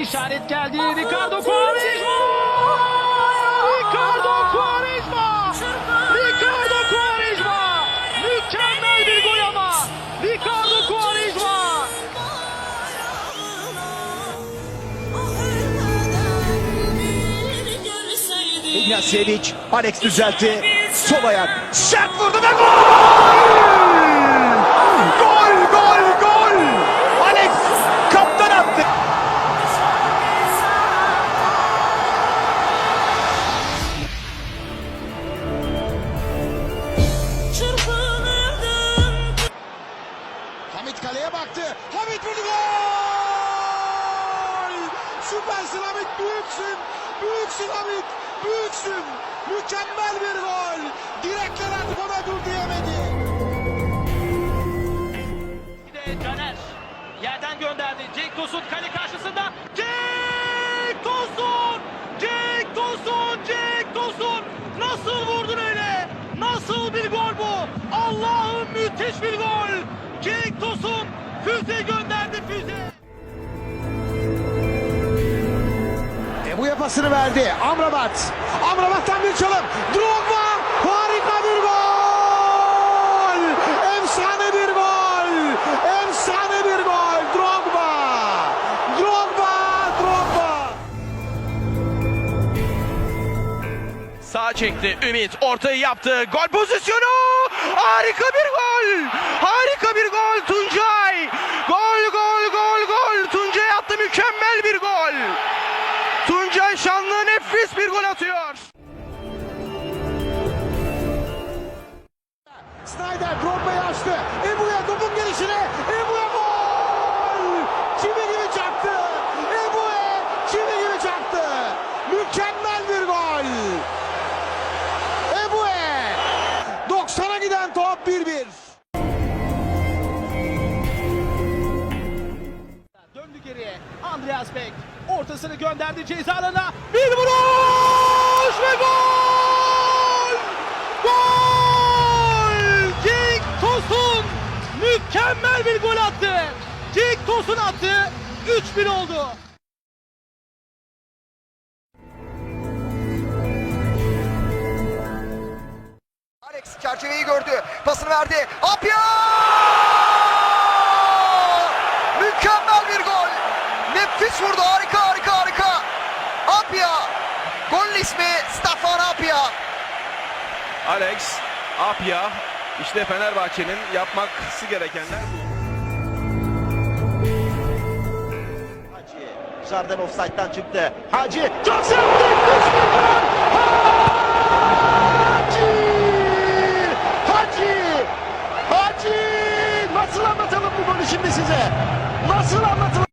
işaret geldi. Ricardo Quaresma! Ricardo Quaresma! Ricardo Quaresma! Mükemmel bir gol ama! Ricardo Quaresma! Ignacievic, Alex düzeltti. Sol ayak. Sert vurdu ve! Gol, baktı. Hamit vurdu gol! Süpersin Hamit büyüksün. Büyüksün Hamit. Büyüksün. Mükemmel bir gol. Direkler artık ona dur diyemedi. Bir Caner yerden gönderdi. Cenk Tosun kale karşısında. Cenk Tosun! Cenk Tosun! Cenk Tosun! Nasıl vurdun öyle? Nasıl bir gol bu? Allah'ım müthiş bir gol! Cenk Tosun füze gönderdi füze. Ebu'ya pasını verdi. Amrabat. Amrabat'tan bir çalım. Drogba. Harika bir gol. Efsane bir gol. Efsane bir gol. Drogba. Drogba. Drogba. Sağ çekti Ümit. Ortayı yaptı. Gol pozisyonu. Harika bir gol. Harika bir gol Tuncay. Gol gol gol gol. Tuncay attı mükemmel bir gol. Tuncay Şanlı nefis bir gol atıyor. Snyder Drogba'yı açtı. Ebu'ya topun gelişine. Andreas Beck ortasını gönderdi ceza alanına. Bir vuruş ve gol! Gol! Cenk Tosun mükemmel bir gol attı. Cenk Tosun attı. 3-1 oldu. Alex çerçeveyi gördü. Pasını verdi. Apya! Mükemmel bir gol. Nefis vurdu. Harika harika harika. Apya. Golün ismi Stefan Apya. Alex, Apya. İşte Fenerbahçe'nin yapması gerekenler bu. Hacı dışarıdan offside'dan çıktı. Hacı çok sert. Hacı! Hacı! Hacı! Nasıl anlatalım bu golü şimdi size? Nasıl anlatalım?